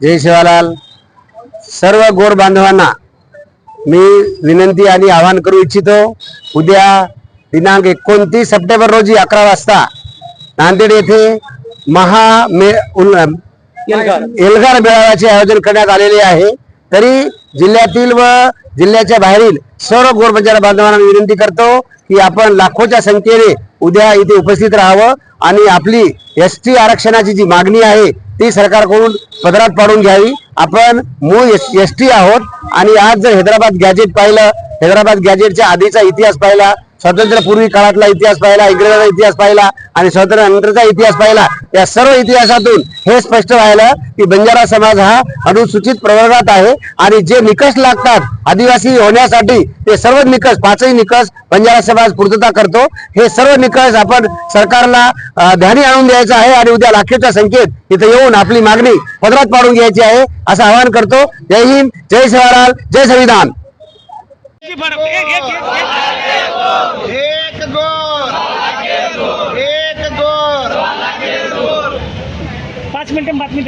जय शिवालाल. सर्व गोर बांधवांना मी विनंती आणि आवाहन करू इच्छितो उद्या दिनांक एकोणतीस सप्टेंबर रोजी अकरा वाजता नांदेड येथे महा मे उल- एल्गार मेळाव्याचे आयोजन करण्यात आलेले आहे. तरी जिल्ह्यातील व जिल्ह्याच्या बाहेरील सर्व गोरबंजारा बांधवांना विनंती करतो की आपण लाखोच्या संख्येने उद्या इथे उपस्थित राहावं आणि आपली एस टी आरक्षणाची जी मागणी आहे ती सरकारकडून पदरात पाडून घ्यावी. आपण मूळ एस टी आहोत आणि आज जर हैदराबाद गॅजेट पाहिलं हैदराबाद गॅजेटच्या आधीचा इतिहास पाहिला स्वातंत्र्यपूर्वी काळातला इतिहास पाहिला इंग्रजाचा इतिहास पाहिला आणि स्वातंत्र्यानंतरचा इतिहास पाहिला या सर्व इतिहासातून हे स्पष्ट व्हायला की बंजारा समाज हा अनुसूचित प्रवर्गात आहे आणि जे निकष लागतात आदिवासी होण्यासाठी ते सर्व निकष पाचही निकष बंजारा समाज पूर्तता करतो. हे सर्व निकष आपण सरकारला ध्यानी आणून द्यायचं आहे आणि उद्या लाखेच्या संख्येत इथे येऊन आपली मागणी पदरात पाडून घ्यायची आहे असं आवाहन करतो. जय हिंद जय शिवराल जय संविधान. एक गोर एक गोर पाच मिनिटं पाच मिनिटं.